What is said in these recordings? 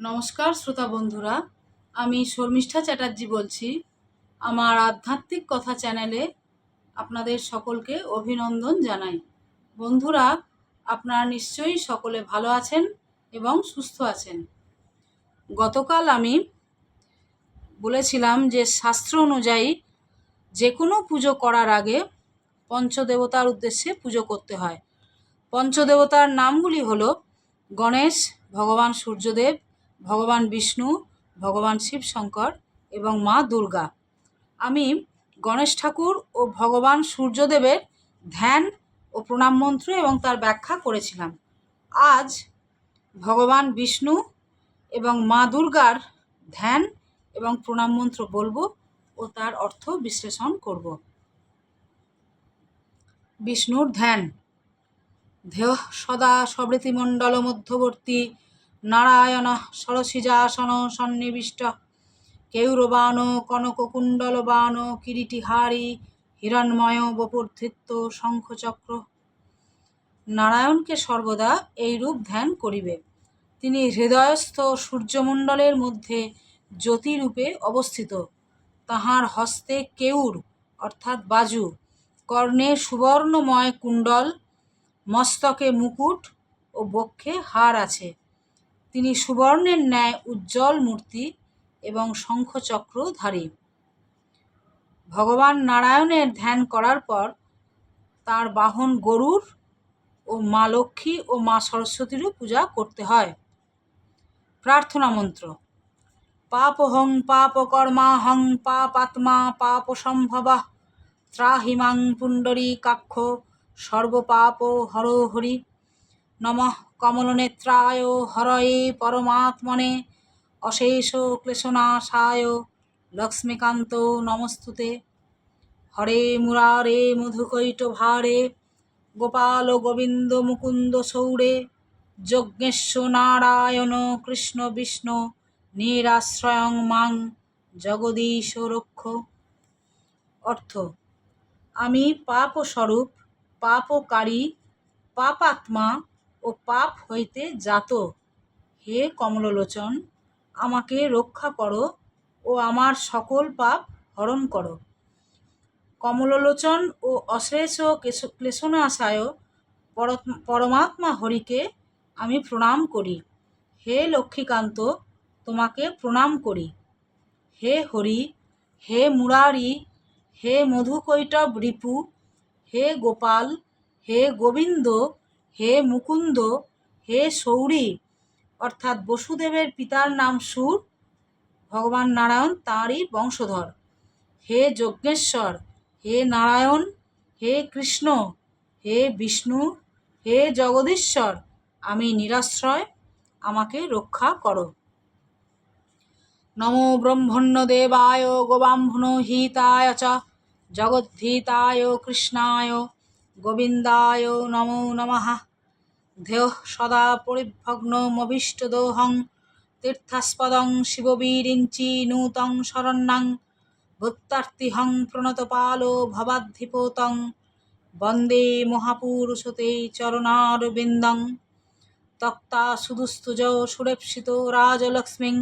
নমস্কার, শ্রোতা বন্ধুরা। আমি শর্মিষ্ঠা চ্যাটার্জি বলছি। আমার আধ্যাত্মিক কথা চ্যানেলে আপনাদের সকলকে অভিনন্দন জানাই। বন্ধুরা, আপনারা নিশ্চয়ই সকলে ভালো আছেন এবং সুস্থ আছেন। গতকাল আমি বলেছিলাম যে শাস্ত্র অনুযায়ী যে কোনো পুজো করার আগে পঞ্চদেবতার উদ্দেশ্যে পুজো করতে হয়। পঞ্চদেবতার নামগুলি হলো গণেশ, ভগবান সূর্যদেব ভগবান বিষ্ণু, ভগবান শিব শঙ্কর এবং মা দুর্গা। আমি গণেশ ঠাকুর ও ভগবান সূর্যদেবের ধ্যান ও প্রণাম মন্ত্র এবং তার ব্যাখ্যা করেছিলাম। আজ ভগবান বিষ্ণু এবং মা দুর্গার ধ্যান এবং প্রণাম মন্ত্র বলব ও তার অর্থ বিশ্লেষণ করব। বিষ্ণুর ধ্যান। ধেয় সদা সবৃতিমণ্ডল মধ্যবর্তী নারায়ণ সরসিজাসন সন্নিবিষ্ট। কেউরবাণ কনককুণ্ডলবাণ কিরিটিহারি হিরণময় বপুর্ধৃত্ত শঙ্খচক্র। নারায়ণকে সর্বদা এইরূপ ধ্যান করিবে। তিনি হৃদয়স্থ সূর্যমণ্ডলের মধ্যে জ্যোতিরূপে অবস্থিত। তাহার হস্তে কেউর, অর্থাৎ বাজু, কর্ণে সুবর্ণময় কুণ্ডল, মস্তকে মুকুট ও বক্ষে হার আছে। তিনি সুবর্ণের ন্যায় উজ্জ্বল মূর্তি এবং শঙ্খচক্রধারী ভগবান নারায়ণের ধ্যান করার পর তার বাহন গরুর ও মা লক্ষ্মী ও মা সরস্বতীরও পূজা করতে হয়। প্রার্থনা মন্ত্র। পাপহং পাপকর্মাহং পাপাত্মা পাপ সম্ভব ত্রাহিমাং পুণ্ডরী কাক্ষ সর্বপাপ হর হরি। নমঃ কমলনেত্রায় হরয়ে পরমাত্মনে অশেষ ক্লেশনাশায় লক্ষ্মীকান্ত নমস্তুতে। হরে মুরারে মধুকৈট ভারে গোপাল গোবিন্দ মুকুন্দ সৌরে যজ্ঞেশ্ব নারায়ণ কৃষ্ণ বিষ্ণু নিরাশ্রয়ং মাং জগদীশ রক্ষ। অর্থ, আমি পাপস্বরূপ, পাপকারী, পাপাত্মা ও পাপ হইতে জাত। হে কমললোচন আমাকে রক্ষা করো ও আমার সকল পাপ হরণ করো। কমললোচন ও অশেষ ক্লেশনাশায় পরমাত্মা হরিকে আমি প্রণাম করি। হে লক্ষ্মীকান্ত, তোমাকে প্রণাম করি। হে হরি, হে মুরারি, হে মধুকৈটব রিপু, হে গোপাল, হে গোবিন্দ হে মুকুন্দ, হে সৌরী, অর্থাৎ বসুদেবের পিতার নাম সুর, ভগবান নারায়ণ তাঁরই বংশধর। হে যজ্ঞেশ্বর, হে নারায়ণ, হে কৃষ্ণ, হে বিষ্ণু, হে জগদীশ্বর, আমি নিরাশ্রয়, আমাকে রক্ষা করো। নমো ব্রহ্মণ্য দেবায় গোবাম্ভন হিতায় চ, জগদ্ধিতায় কৃষ্ণায়। গোবিন্দায় নমো নমঃ। ধেয় সদা পরিভগ্নমভীষ্টদোহং। তীর্থাস্পদং শিববীরিঞ্চি নূতং শরণ্যাং। ভূত্তার্তিহং প্রণতপালো ভবাদ্ধিপোতং বন্দে মহাপুরুষতে চরণারবিন্দং। তক্তা সুদুস্তুজ সুরেপ্সিত রাজলক্ষ্মীং।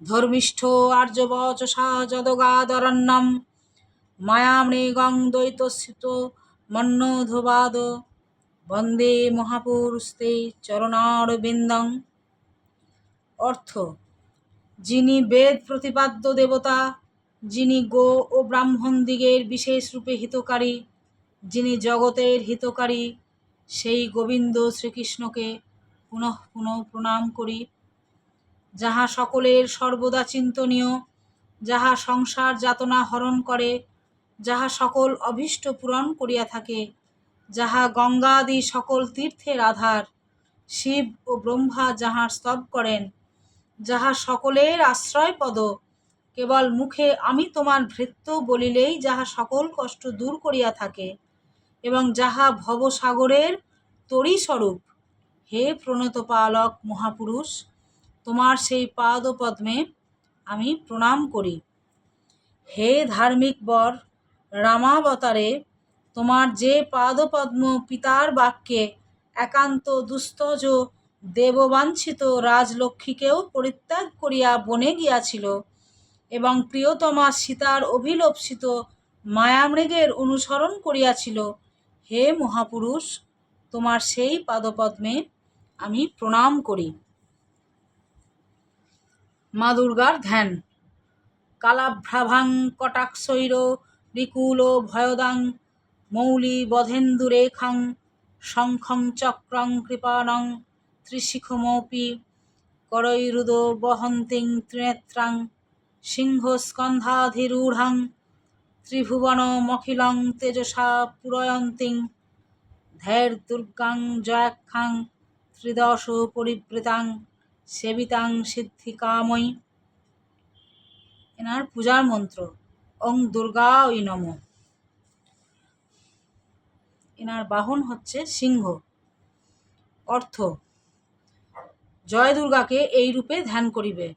ধর্মিষ্ঠ আর্যবচসা যদগাদরণ্যম। মায়ামৃগং দ্বৈতস্যুত মন্নোধবাদ। বন্দে মহাপুরুষতে চরণারবিন্দং। অর্থ, যিনি বেদ প্রতিপাদ্য দেবতা, যিনি গো ও ব্রাহ্মণ দিগের বিশেষ রূপে হিতকারী, যিনি জগতের হিতকারী, সেই গোবিন্দ শ্রীকৃষ্ণকে পুনঃ পুনঃ প্রণাম করি। যাহা সকলের সর্বদা চিন্তনীয়, যাহা সংসার যাতনা হরণ করে যাহা সকল অভীষ্ট পূরণ করিয়া থাকে, যাহা গঙ্গাদি সকল তীর্থের আধার, শিব ও ব্রহ্মা যাহার স্তব করেন, যাহা সকলের আশ্রয়পদ, কেবল মুখে আমি তোমার ভৃত্য বলিলেই যাহা সকল কষ্ট দূর করিয়া থাকে, এবং যাহা ভবসাগরের তরিস্বরূপ, হে প্রণত পালক মহাপুরুষ, তোমার সেই পাদপদ্মে আমি প্রণাম করি। হে ধার্মিক বর রামাবতারে তোমার যে পাদপদ্ম পিতার বাক্যে একান্ত দুস্তজ দেববাঞ্ছিত রাজলক্ষ্মীকেও পরিত্যাগ করিয়া বনে গিয়াছিল এবং প্রিয়তমা সীতার অভিলপ্সিত মায়ামৃগের অনুসরণ করিয়াছিল, হে মহাপুরুষ, তোমার সেই পাদপদ্মে আমি প্রণাম করি। মা দুর্গার ধ্যান। কালাভ্রাভাং কটাক্ষৈর রিকুল ভয়দাং মৌলি বধেন্দুরেখাং শঙ্খং চক্রং কৃপাণং ত্রিশিখমপি করৈরুদ বহন্তিং ত্রিনেত্রাং সিংহস্কন্ধাধিরূঢ়াং ত্রিভুবনমখিলং তেজসা পুরয়ন্তিং ধৈর্দুর্গাং জয়াক্ষাং ত্রিদশ পরিবৃতাং সেবিতাং সিদ্ধিকাময়ী। এনার পূজার মন্ত্র। ওং দুর্গা ওই নম। এনার বাহন হচ্ছে সিংহ। অর্থ, জয় দুর্গাকে এই রূপে ধ্যান করিবে।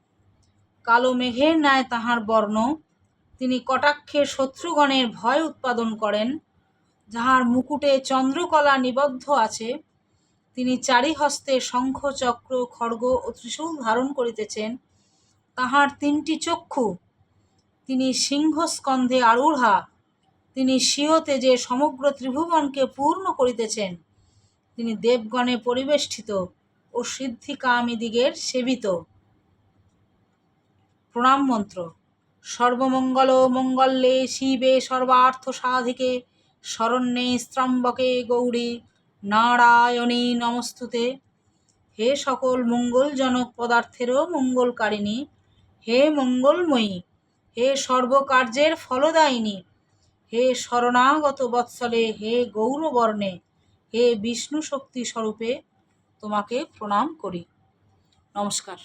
কালো মেঘের ন্যায় তাহার বর্ণ, তিনি কটাক্ষে শত্রুগণের ভয় উৎপাদন করেন। যাহার মুকুটে চন্দ্রকলা নিবদ্ধ আছে, তিনি চারি হস্তে শঙ্খ চক্র খড়গ ও ত্রিশূল ধারণ করিতেছেন। তাহার তিনটি চক্ষু তিনি সিংহস্কন্ধে আরূঢ়া। তিনি স্বীয় যে সমগ্র ত্রিভুবনকে পূর্ণ করিতেছেন। তিনি দেবগণে পরিবেষ্টিত ও সিদ্ধিকামীদিগের সেবিত। প্রণাম মন্ত্র। সর্বমঙ্গল মঙ্গলে শিবে সর্বার্থ সাধিকে, শরণ্যে স্ত্রম্বকে গৌরী, নারায়ণী নমস্তুতে। হে সকল মঙ্গলজনক পদার্থেরও মঙ্গলকারিণী, হে মঙ্গলময়ী হে সর্বকার্যের ফলদায়িনী, হে শরণাগত বৎসলে, হে গৌরবর্ণে, হে বিষ্ণু শক্তি স্বরূপে তোমাকে প্রণাম করি। নমস্কার।